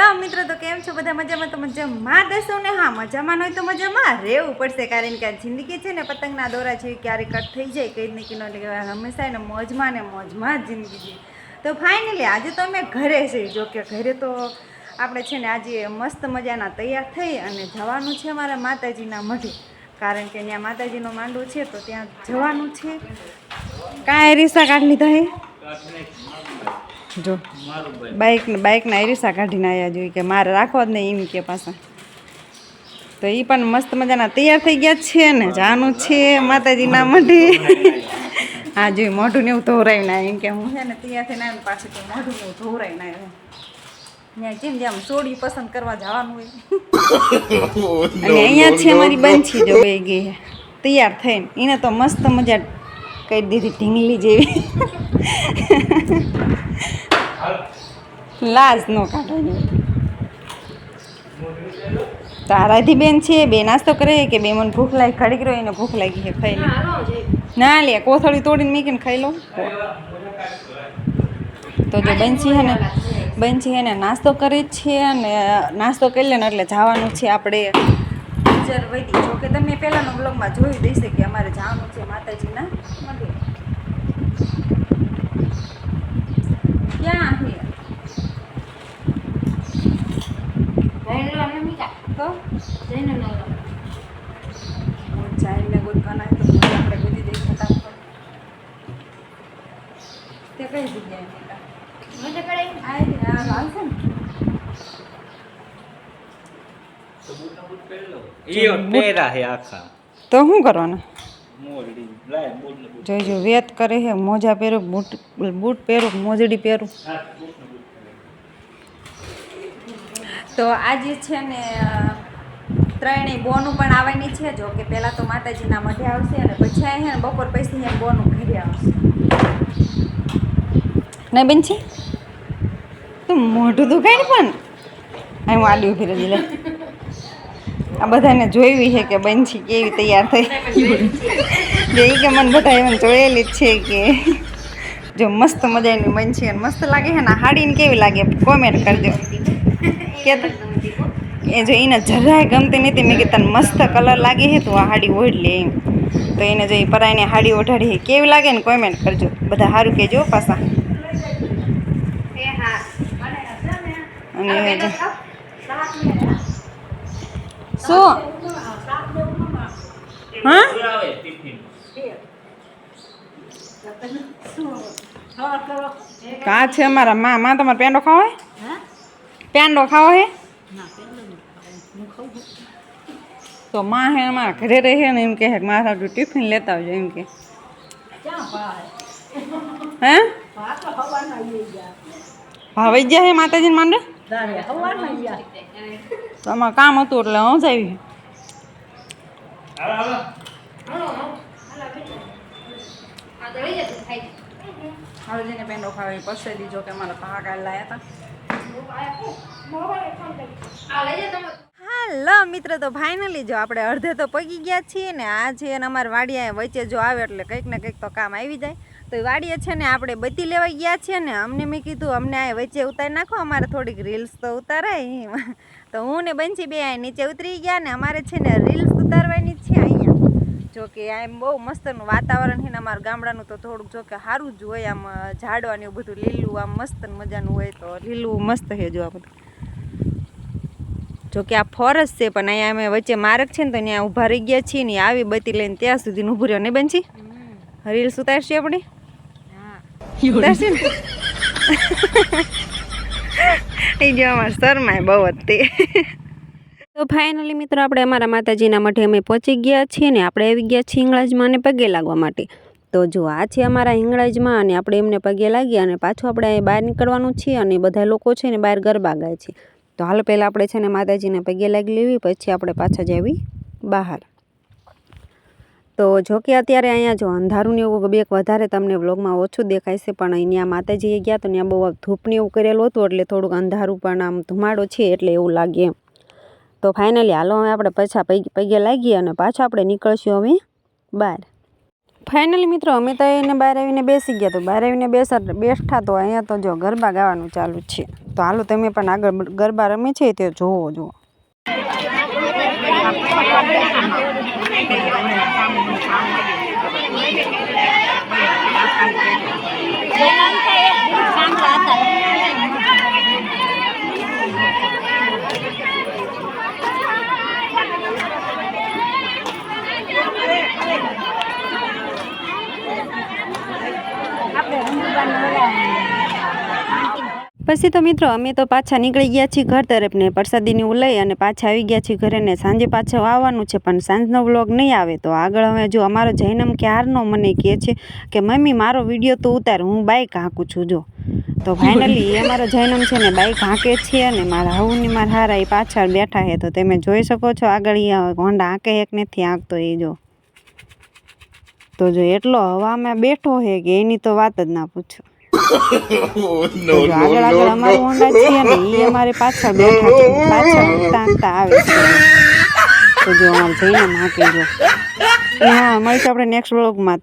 હાલો મિત્રો, તો કેમ છો? બધા મજામાં? તો મજામાં દેશો ને? હા, મજામાં હોય તો મજામાં. રહેવું પડશે, કારણ કે આ જિંદગી છે ને, પતંગના દોરા છે ક્યારે કટ થઈ જાય, કંઈ ને કંઈ એટલે હંમેશા એને મોજમાં ને મોજમાં જ જિંદગી છે. તો ફાઇનલી આજે તો અમે ઘરે છીએ. જો કે ઘરે તો આપણે છે ને, આજે મસ્ત મજાના તૈયાર થઈ અને જવાનું છે અમારા માતાજીના મઢે. કારણ કે ત્યાં માતાજીનો માંડો છે, તો ત્યાં જવાનું છે. કાંઈ રીસા કાઢ લીધા હે જો બાઇક બાઇકના એરીસા કાઢીને આવ્યા જોઈએ કે મારે રાખવા જ નહીં, એમ કે પાછા. તો એ પણ મસ્ત મજાના તૈયાર થઈ ગયા છે ને, જાનું છે માતાજીના મઢે. હા, જોઈ, મોઢું ને એવું ધોરાઈને ના એમ કે હું છે ને તૈયાર થઈને આવ્યો પાછું કે મોઢું ને એવું આવ્યું જેમ જેમ સોડી પસંદ કરવા જવાનું હોય. અને અહીંયા છે મારી બંછી જો બે ગઈ તૈયાર થઈને. એને તો મસ્ત મજા કરી દીધી ઢીંગલી જેવી. લાજ નો કાઢવાની. તારાથી બેન છે, બે નાસ્તો કરે કે બે મને ભૂખ લાગી, ઘડીક રહ્યો એને ભૂખ લાગી છે, ખાઈ લે. ના લે, કોથળી તોડીને મીકીને ખાઈ લો. તો જો બંસી હે ને બંસી હે ને નાસ્તો કરી જ છે અને નાસ્તો કરી લે ને એટલે જવાનું છે આપણે. જર વૈદી જો કે તમે પહેલાંનો બ્લોગમાં જોઈ દઈશે કે અમારે જવાનું છે માતાજીના. તો ચાઈને ગોતવાના હોય તો પછી આપણે ગોતી દઈએ ફટાફટ તે કઈ જગ્યાએ આ આ હાલશે ને ઈયો ટેરા હે આખા તો શું કરવાના મોરડી લાય બોલ ને બોલ જોઈજો વેત કરે છે મોજા પહેરું બૂટ બૂટ પહેરું મોજડી પહેરું તો આજે છે ને ત્રણેય બોનું પણ આવવાની છે. જો કે પહેલાં તો માતાજીના મઢે આવશે અને પછી અહીંયા ને બપોર પછી અહીંયા બોનું ઘરે આવશે. નહીં બેન છે તું મોઢું દુખાય ને પણ. અહીં હું આલી ઊભી રહી આ બધાને જોયું છે કે બનશી કેવી તૈયાર થઈ. જે કે મને બધા એમ જોયેલી જ છે કે જો મસ્ત મજાની બનશી અને મસ્ત લાગે છે ને હાડીને કેવી લાગે? કોમેન્ટ કરજો. કે એ જો એને જરાય ગમતી નથી મેં કે તને મસ્ત કલર લાગે છે તું આ હાડી ઓઢ લે એમ. તો એને જો એ પરાઈને હાડી ઓઢાડી કેવી લાગે ને કોમેન્ટ કરજો. બધા સારું કહેજો પાછા. અને શું? હા? કા છે અમારા મા? મા તમારે પેંડો ખાવાય પેંડો ખાવો હે? તો માં હે અમારા ઘરે રહે ને એમ કહે કે મારા ટિફિન લેતા આવજો એમ કે હે? ભાવી ગયા. હે માતાજીને માંડે? તો આમાં કામ હતું એટલે હું જ આવી. હાલો જેને પેંડો ખાવે પસે દીજો કે અમારા ભાગ લાયા હતા. હાલો મિત્ર, તો ફાઇનલી જો આપણે અડધે તો પગી ગયા છીએ ને આ છે અને અમારે વાડિયા વચ્ચે જો આવે એટલે કંઈક ને કંઈક તો કામ આવી જાય. તો એ વાડીએ છે ને આપણે બત્તી લેવા ગયા છીએ ને અમને મેં કીધું, અમને આ વચ્ચે ઉતારી નાખો, અમારે થોડીક રીલ્સ તો ઉતારાય. તો હું ને બંસી બે નીચે ઉતરી ગયા ને અમારે છે ને રીલ્સ ઉતારવાની છે જો કે આ એમ બહુ મસ્તનું વાતાવરણ છે ને અમારા ગામડાનું તો થોડુંક જો કે સારું જ હોય આમ ઝાડવાનું એવું બધું લીલું આમ મસ્ત મજાનું હોય તો લીલું મસ્ત છે જો આ બધું. જો કે આ ફોરેસ્ટ છે પણ અહીંયા અમે વચ્ચે માર્ગ છે ને તો ત્યાં ઊભા રહી ગયા છીએ ને આવી બતી લઈને ત્યાં સુધી ઊભું રહ્યો. ને બનશી? રીલ્સ ઉતારશી આપણે? ઉતારશી ને? એ જો અમારે શરમાય બહુ જ તે ફાઇનલી મિત્રો આપણે અમારા માતાજીના મઠે અમે પહોંચી ગયા છીએ ને આપણે આવી ગયા છીએ હિંગળાજમાં પગે લાગવા માટે. તો જો આ છે અમારા હિંગળાજમાં અને આપણે એમને પગે લાગ્યા અને પાછું આપણે બહાર નીકળવાનું છે અને બધા લોકો છે ને બહાર ગરબા ગાય છે. તો હાલ પહેલાં આપણે છે ને માતાજીને પગે લાગી લેવી, પછી આપણે પાછા જવી બહાર. તો જો કે અત્યારે અહીંયા જો અંધારું ને એવું બેક વધારે તમને વ્લોગમાં ઓછું દેખાય છે, પણ અહીંયા માતાજીએ ગયા તો ત્યાં બહુ ધૂપને એવું કરેલું હતું, એટલે થોડુંક અંધારું પણ આમ ધુમાડો છે એટલે એવું લાગે એમ. તો ફાઇનલી હાલો હવે આપણે પાછા પગે લાગીએ અને પાછા આપણે નીકળશું અમે બહાર. ફાઇનલી મિત્રો, અમે તો એને બહાર આવીને બેસી ગયા તો બહાર આવીને બેસા, બેઠા તો અહીંયા તો જો ગરબા ગાવાનું ચાલુ છે. તો હાલો તમે પણ આગળ ગરબા રમે છે તે જોવો જુઓ પછી તો મિત્રો, અમે તો પાછા નીકળી ગયા છીએ ઘર તરફ ને પ્રસાદીને એવું લઈ અને પાછા આવી ગયા છીએ ઘરે ને સાંજે પાછો આવવાનું છે, પણ સાંજનો વ્લોગ નહીં આવે. તો આગળ હવે જો અમારો જૈનમ ક્યારનો મને કહે છે કે, મમ્મી, મારો વીડિયો તો ઉતાર, હું બાઇક હાંકું છું, જો. તો ફાઇનલી એ અમારો જૈનમ છે ને બાઇક હાંકે છે અને મારા હવું ને મારા હારા એ પાછળ બેઠા છે. તો તમે જોઈ શકો છો, આગળ એ હોન્ડા હાંકે એક નથી હાંકતો એ, જો. તો જો એટલો હવામાં બેઠો છે કે એની તો વાત જ ના પૂછો. જો આગળ આગળ અમારું હોન્ડા છે ને એ અમારે પાછળ બેઠા છે. પાછળ ઊંઘતા આવે છે. તો જો અમારે જઈને હાંકે જો ને હા મળીશું આપણે નેક્સ્ટ બ્લોગમાં